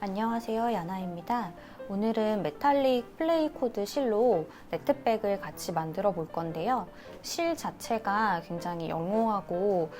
안녕하세요 야나입니다. 오늘은 메탈릭 플레이 코드 실로 네트백을 같이 만들어 볼 건데요. 실 자체가 굉장히 영롱하고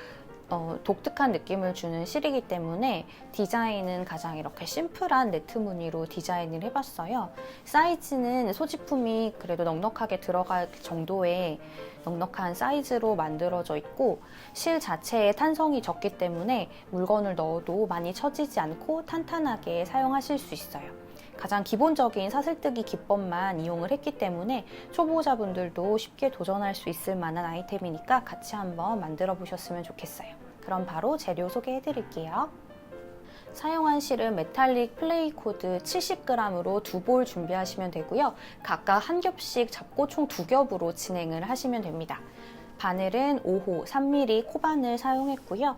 어, 독특한 느낌을 주는 실이기 때문에 디자인은 가장 이렇게 심플한 네트 무늬로 디자인을 해봤어요. 사이즈는 소지품이 그래도 넉넉하게 들어갈 정도의 넉넉한 사이즈로 만들어져 있고 실 자체의 탄성이 적기 때문에 물건을 넣어도 많이 처지지 않고 탄탄하게 사용하실 수 있어요. 가장 기본적인 사슬뜨기 기법만 이용을 했기 때문에 초보자분들도 쉽게 도전할 수 있을 만한 아이템이니까 같이 한번 만들어 보셨으면 좋겠어요. 그럼 바로 재료 소개해 드릴게요. 사용한 실은 메탈릭 플레이 코드 70g으로 두 볼 준비하시면 되고요. 각각 한 겹씩 잡고 총 두 겹으로 진행을 하시면 됩니다. 바늘은 5호 3mm 코바늘 사용했고요.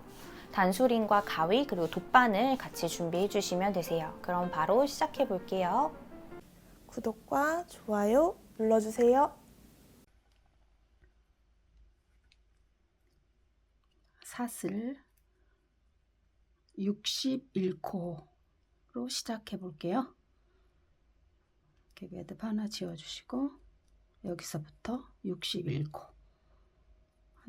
단수린과 가위 그리고 돗바늘 같이 준비해 주시면 되세요. 그럼 바로 시작해 볼게요. 구독과 좋아요 눌러주세요. 사슬 61코로 시작해 볼게요. 이렇게 매듭 하나 지어 주시고 여기서부터 61코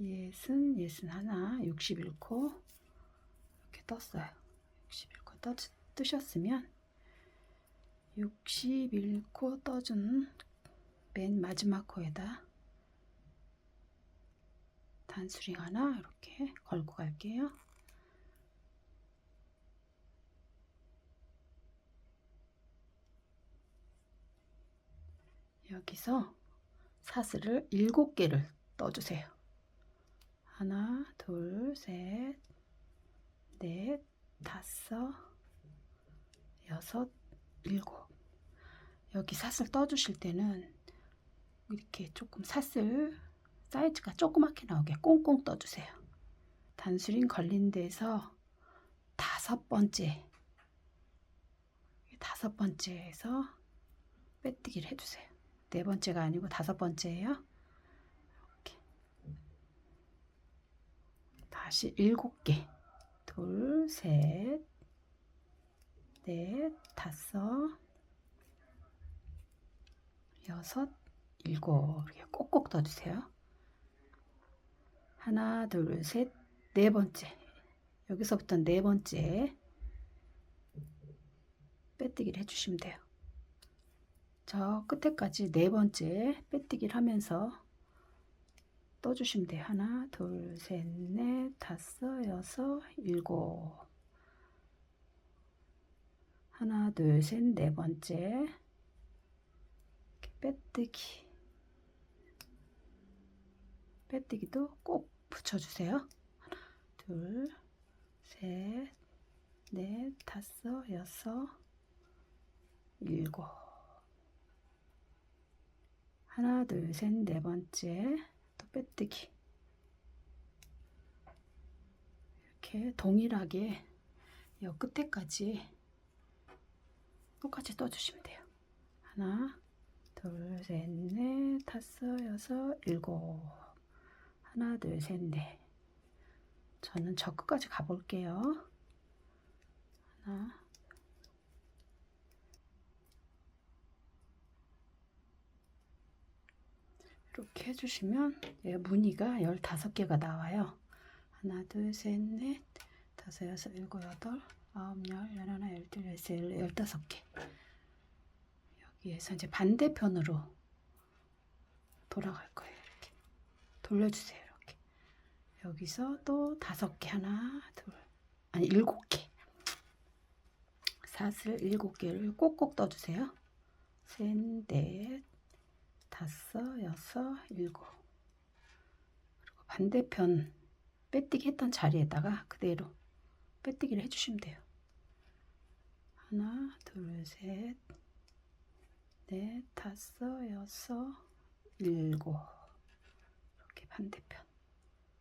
예순, 예순 하나, 61코 이렇게 떴어요. 61코 떠, 뜨셨으면 61코 떠준 맨 마지막 코에다 단수링 하나 이렇게 걸고 갈게요. 여기서 사슬을 7개를 떠주세요. 하나, 둘, 셋, 넷, 다섯, 여섯, 일곱. 여기 사슬 떠주실 때는 이렇게 조금 사슬 사이즈가 조그맣게 나오게 꽁꽁 떠주세요. 단수링 걸린 데서 다섯 번째, 다섯 번째에서 빼뜨기를 해주세요. 네 번째가 아니고 다섯 번째예요. 다시 일곱 개. 둘, 셋, 넷, 다섯, 여섯, 일곱. 이렇게 꼭꼭 떠주세요. 하나, 둘, 셋, 네 번째. 여기서부터 네 번째 빼뜨기를 해주시면 돼요. 저 끝에까지 네 번째 빼뜨기를 하면서 떠주시면 돼요. 하나, 둘, 셋, 넷, 다섯, 여섯, 일곱. 하나, 둘, 셋, 네 번째. 빼뜨기. 빼뜨기도 꼭 붙여주세요. 하나, 둘, 셋, 넷, 다섯, 여섯, 일곱. 하나, 둘, 셋, 네 번째. 또 빼뜨기. 이렇게 동일하게 이 끝에까지 똑같이 떠주시면 돼요. 하나 둘셋넷 다섯 여섯 일곱. 하나 둘셋넷. 저는 저 끝까지 가볼게요. 하나 이렇게 해주시면 얘 무늬가 15개가 나와요. 하나, 둘, 셋, 넷, 다섯, 여섯, 일곱, 여덟, 아홉, 열, 열하나, 열둘, 열세, 열다섯 개. 여기에서 이제 반대편으로 돌아갈 거예요. 이렇게 돌려주세요. 이렇게 여기서 또 다섯 개 하나 둘 아니 일곱 개 사슬 일곱 개를 꼭꼭 떠주세요. 셋, 넷, 다섯, 여섯, 일곱. 그리고 반대편 빼뜨기 했던 자리에다가 그대로 빼뜨기를 해주시면 돼요. 하나, 둘, 셋, 넷, 다섯, 여섯, 일곱. 이렇게 반대편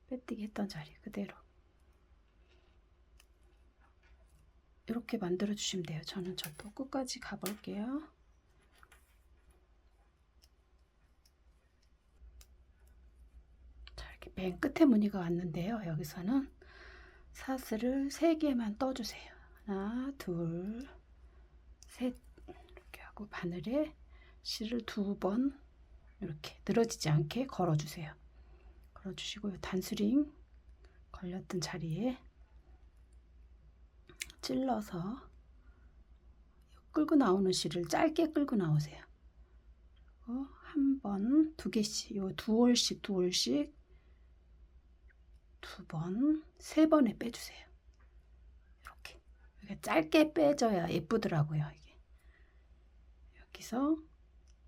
빼뜨기 했던 자리 그대로. 이렇게 만들어 주시면 돼요. 저는 저도 끝까지 가볼게요. 자, 이렇게 맨 끝에 무늬가 왔는데요. 여기서는 사슬을 3개만 떠주세요. 하나, 둘, 셋. 이렇게 하고 바늘에 실을 두 번 이렇게 늘어지지 않게 걸어주세요. 걸어주시고 요 단스링 걸렸던 자리에 찔러서 끌고 나오는 실을 짧게 끌고 나오세요. 한 번, 두 개씩, 요 두 올씩, 두 올씩, 두 번, 세 번에 빼주세요. 이렇게. 이렇게 짧게 빼줘야 예쁘더라고요, 이게. 여기서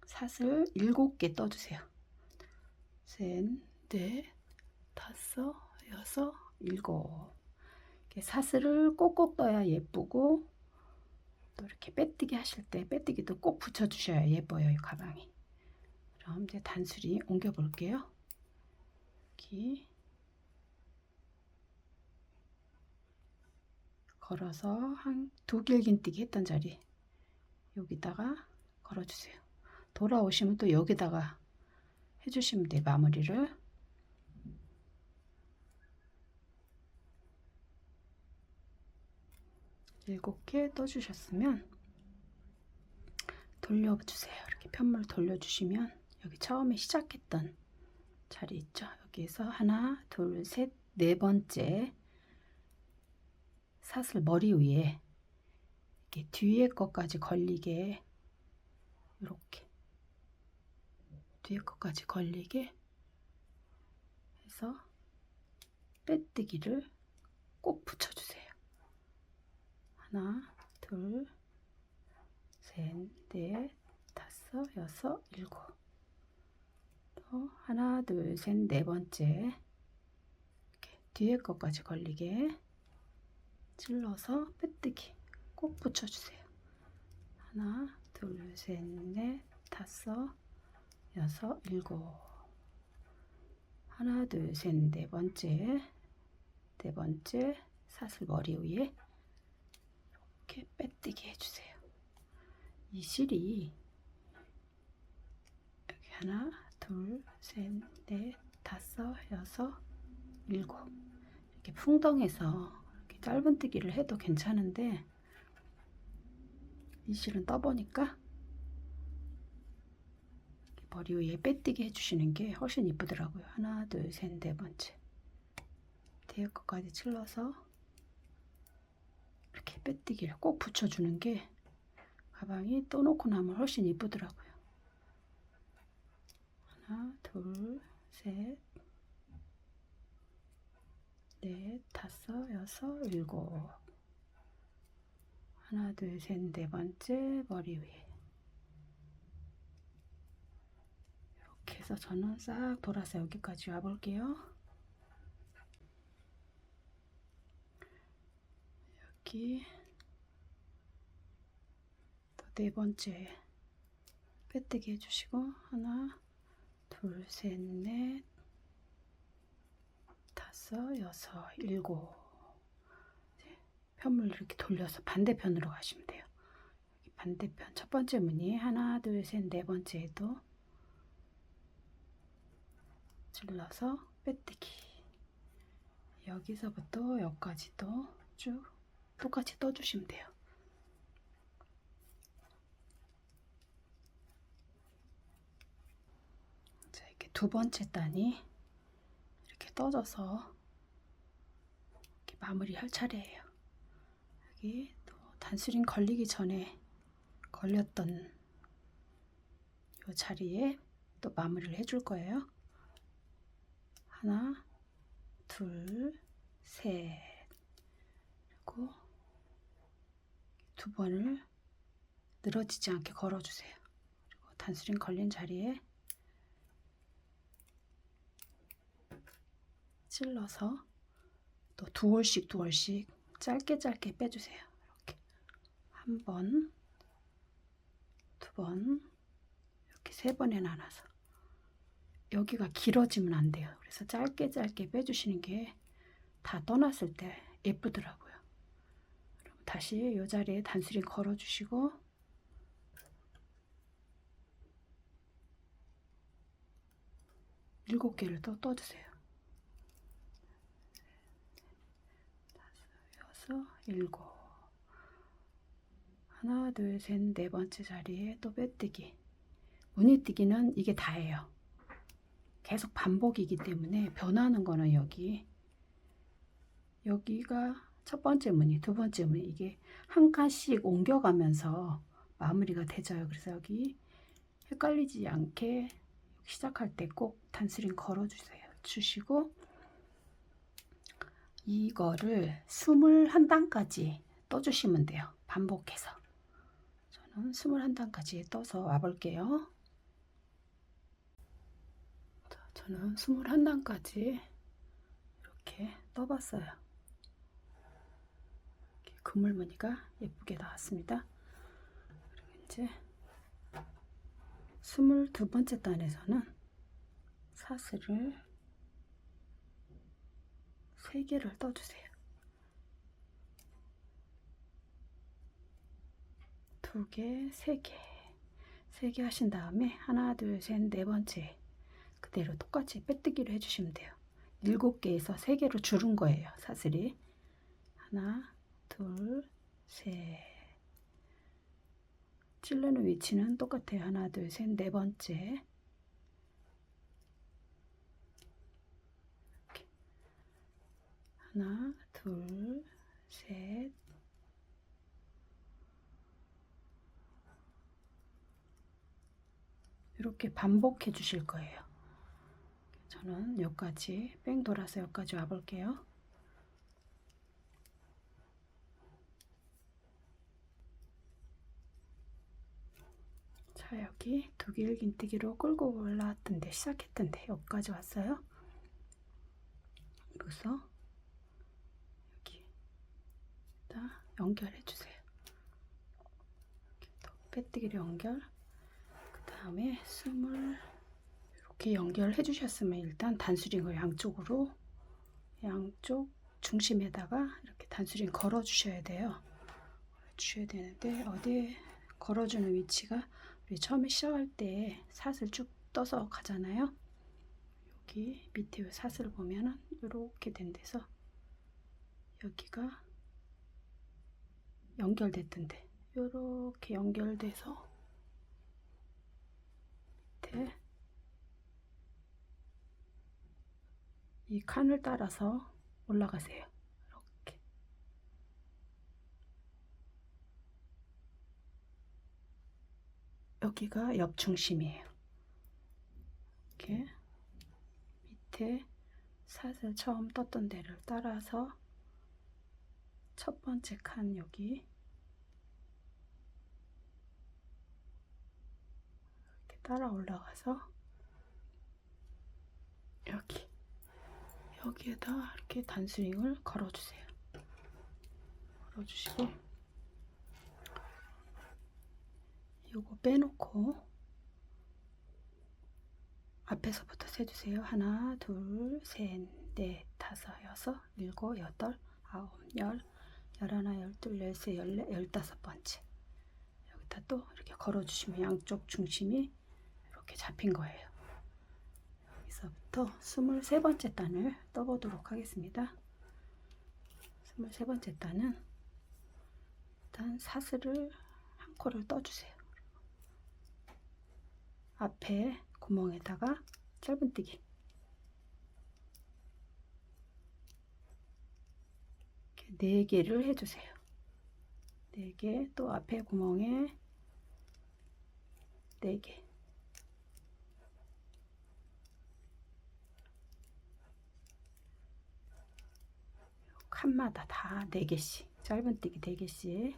사슬 일곱 개 떠주세요. 셋, 넷, 다섯, 여섯, 일곱. 이렇게 사슬을 꼭꼭 떠야 예쁘고 또 이렇게 빼뜨기 하실 때 빼뜨기도 꼭 붙여주셔야 예뻐요 이 가방이 그럼 이제 단수리 옮겨 볼게요 여기 걸어서 한 두 길긴뜨기 했던 자리 여기다가 걸어주세요 돌아오시면 또 여기다가 해주시면 돼요 마무리를 일곱 개 떠주셨으면 돌려주세요. 이렇게 편물 돌려주시면 여기 처음에 시작했던 자리 있죠. 여기에서 하나, 둘, 셋, 네 번째 사슬 머리 위에 이렇게 뒤에 것까지 걸리게 이렇게 뒤에 것까지 걸리게 해서 빼뜨기를 꼭 붙여주세요. 하나, 둘, 셋, 넷, 다섯, 여섯, 일곱. 또 하나, 둘, 셋, 네 번째. 이렇게 뒤에 것까지 걸리게 찔러서 빼뜨기 꼭 붙여주세요. 하나, 둘, 셋, 넷, 다섯, 여섯, 일곱. 하나, 둘, 셋, 네 번째. 네 번째 사슬 머리 위에 이렇게 빼뜨기 해주세요. 이 실이 여기 하나, 둘, 셋, 넷, 다섯, 여섯, 일곱 이렇게 풍덩해서 짧은뜨기를 해도 괜찮은데 이 실은 떠보니까 머리 위에 빼뜨기 해주시는 게 훨씬 이쁘더라고요. 하나, 둘, 셋, 네 번째 뒤에 것까지 찔러서 이렇게 빼뜨기를 꼭 붙여주는 게 가방이 떠놓고 나면 훨씬 이쁘더라고요. 하나, 둘, 셋, 넷, 다섯, 여섯, 일곱. 하나, 둘, 셋, 네 번째 머리 위에. 이렇게 해서 저는 싹 돌아서 여기까지 와볼게요. 여기 또 네 번째 빼뜨기 해주시고 하나 둘 셋 넷 다섯 여섯 일곱. 네, 편물 이렇게 돌려서 반대편으로 가시면 돼요. 반대편 첫 번째 무늬 하나 둘 셋 네 번째에도 질러서 빼뜨기. 여기서부터 여기까지도 쭉 똑같이 떠주시면 돼요. 자, 이렇게 두 번째 단이 떠져서 이렇게 마무리할 차례예요. 여기 또 단수링 걸리기 전에 걸렸던 이 자리에 또 마무리를 해줄 거예요. 하나, 둘, 셋. 그리고 두 번을 늘어지지 않게 걸어주세요. 그리고 단수링 걸린 자리에 찔러서 또두 월씩 두 월씩 짧게 짧게 빼주세요. 이렇게 한 번, 두 번, 이렇게 세 번에 나눠서 여기가 길어지면 안 돼요. 그래서 짧게 짧게 빼주시는 게 다 떠났을 때 예쁘더라고요. 그럼 다시 이 자리에 단수링 걸어주시고 일곱 개를 또 떠주세요. 여섯, 일곱. 하나, 둘, 셋, 네 번째 자리에 또 빼뜨기. 무늬뜨기는 이게 다예요. 계속 반복이기 때문에 변하는 거는 여기. 여기가 첫 번째 무늬, 두 번째 무늬. 이게 한 칸씩 옮겨가면서 마무리가 되져요. 그래서 여기 헷갈리지 않게 시작할 때 꼭 단스링 걸어주세요. 주시고 이거를 21단까지 떠주시면 돼요. 반복해서. 저는 21단까지 떠서 와볼게요. 자, 저는 21단까지 이렇게 떠봤어요. 이렇게 그물 무늬가 예쁘게 나왔습니다. 그리고 이제 22번째 단에서는 사슬을 3개를 떠주세요. 두 개, 세 개. 세개 하신 다음에 하나, 둘, 셋, 네 번째 그대로 똑같이 빼뜨기를 해주시면 돼요. 일곱 개에서 세 개로 줄은 거예요. 사슬이. 하나, 둘, 셋. 찔르는 위치는 똑같아요. 하나, 둘, 셋, 네 번째. 이렇게. 하나, 둘, 셋. 이렇게 반복해 주실 거예요. 저는 여기까지 뺑 돌아서 여기까지 와볼게요. 자 여기 독일 긴뜨기로 끌고 올라왔던데 시작했던데 여기까지 왔어요. 여기서 여기 다 연결해 주세요. 이렇게 또 빼뜨기로 연결. 그 다음에 숨을 이렇게 연결해 주셨으면 일단 단수링을 양쪽으로 양쪽 중심에다가 이렇게 단수링 걸어 주셔야 돼요. 주셔야 되는데 어디에 걸어주는 위치가 우리 처음에 시작할 때 사슬 쭉 떠서 가잖아요. 여기 밑에 사슬을 보면은 이렇게 된 데서 여기가 연결됐던데 이렇게 연결돼서 밑에 이 칸을 따라서 올라가세요. 이렇게 여기가 옆 중심이에요. 이렇게 밑에 사슬 처음 떴던 데를 따라서 첫 번째 칸 여기 이렇게 따라 올라가서 여기 여기에다 이렇게 단스링을 걸어주세요. 걸어주시고 요거 빼놓고 앞에서부터 세주세요. 하나, 둘, 셋, 넷, 다섯, 여섯, 일곱, 여덟, 아홉, 열, 열하나, 열둘, 열세, 열네, 열다섯 번째. 여기다 또 이렇게 걸어주시면 양쪽 중심이 이렇게 잡힌 거예요. 여기서부터 23번째 단을 떠보도록 하겠습니다. 23번째 단은 일단 사슬을 한 코를 떠주세요. 앞에 구멍에다가 짧은뜨기 네 4개를 해주세요. 4개, 또 앞에 구멍에 4개. 칸마다 다 4개씩, 짧은뜨기 4개씩.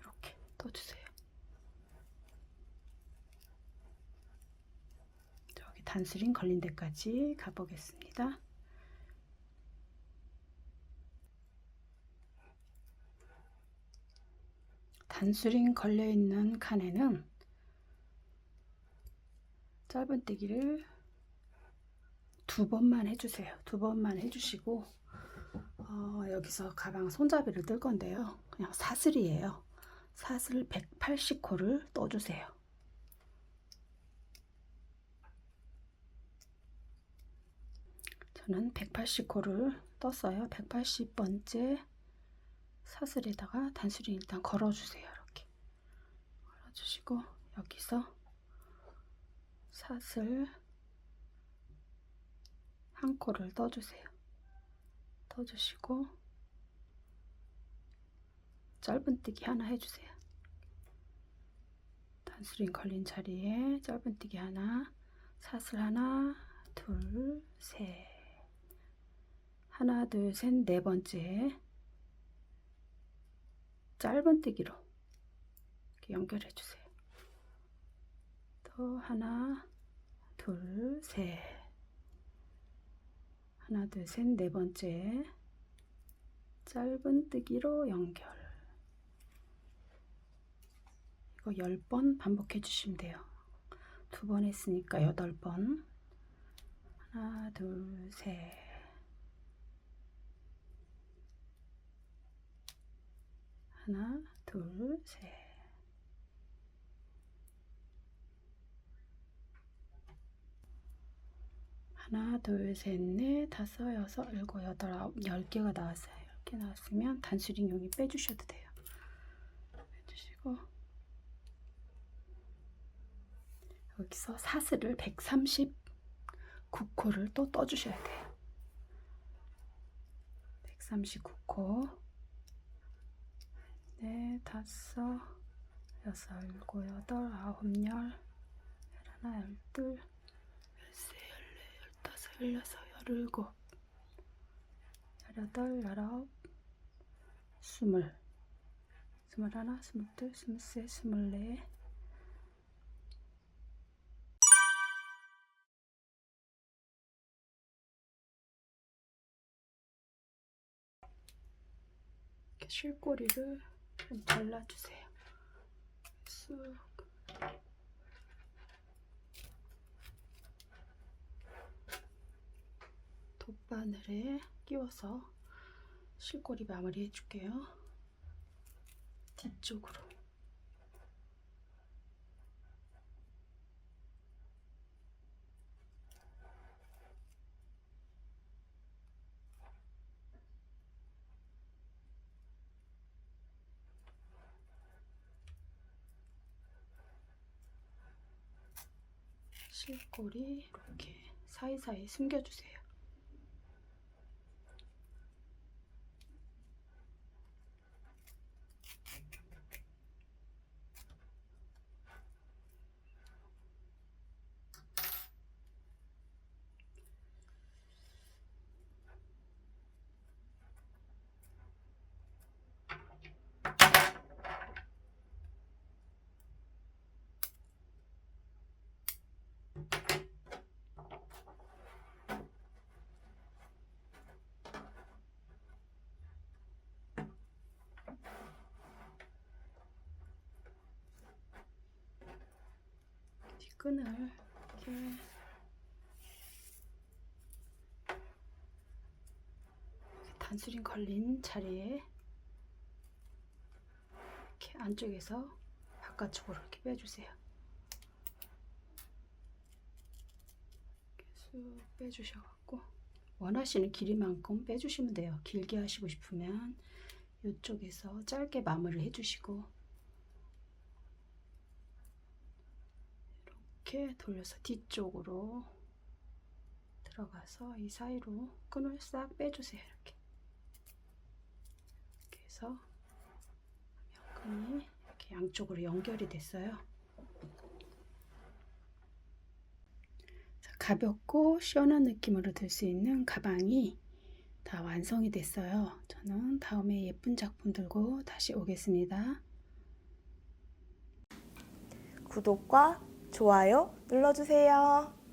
이렇게 떠주세요. 단스링 걸린 데까지 가보겠습니다. 단스링 걸려 있는 칸에는 짧은뜨기를 두 번만 해주세요. 두 번만 해주시고 어, 여기서 가방 손잡이를 뜰 건데요. 그냥 사슬이에요. 사슬 180호를 떠주세요. 저는 180호를 떴어요. 180번째 사슬에다가 단수리 일단 걸어주세요. 이렇게 걸어주시고 여기서 사슬 한 코를 떠주세요. 떠주시고 짧은뜨기 하나 해주세요. 단수링 걸린 자리에 짧은뜨기 하나, 사슬 하나, 둘, 셋. 하나, 둘, 셋, 네 번째 짧은뜨기로 연결해 주세요. 또 하나, 둘, 셋. 하나, 둘, 셋, 네 번째 짧은뜨기로 연결. 이거 10번 반복해 주시면 돼요. 두 번 했으니까 8번. 하나, 둘, 셋. 하나, 둘, 셋. 하나, 둘, 셋, 넷, 다섯, 여섯, 일곱, 여덟, 아홉, 열 개가 나왔어요. 이렇게 나왔으면 단수링 용이 빼주셔도 돼요. 빼주시고 여기서 사슬을 139코를 또 떠주셔야 돼요. 139코 네, 다섯, 여섯, 일곱, 여덟, 아홉, 열, 열하나, 열둘, 열세, 열네, 열다섯, 열여섯, 열일곱, 열여덟, 열아홉, 스물, 스물하나, 스물둘, 스물셋, 스물넷, 실꼬리를 좀 잘라주세요. 쑥. 돗바늘에 끼워서 실꼬리 마무리 해줄게요. 뒤쪽으로. 실꼬리 이렇게 사이사이 숨겨주세요. 끈을 이렇게 단수링 걸린 자리에 이렇게 안쪽에서 바깥쪽으로 이렇게 빼주세요. 쑥 빼주셔갖고 원하시는 길이만큼 빼주시면 돼요. 길게 하시고 싶으면 이쪽에서 짧게 마무리를 해주시고 이렇게 돌려서 뒤쪽으로 들어가서 이 사이로 끈을 싹 빼주세요. 이렇게 이렇게 해서 끈이 이렇게 양쪽으로 연결이 됐어요. 자, 가볍고 시원한 느낌으로 들 수 있는 가방이 다 완성이 됐어요. 저는 다음에 예쁜 작품 들고 다시 오겠습니다. 구독과 좋아요 눌러주세요.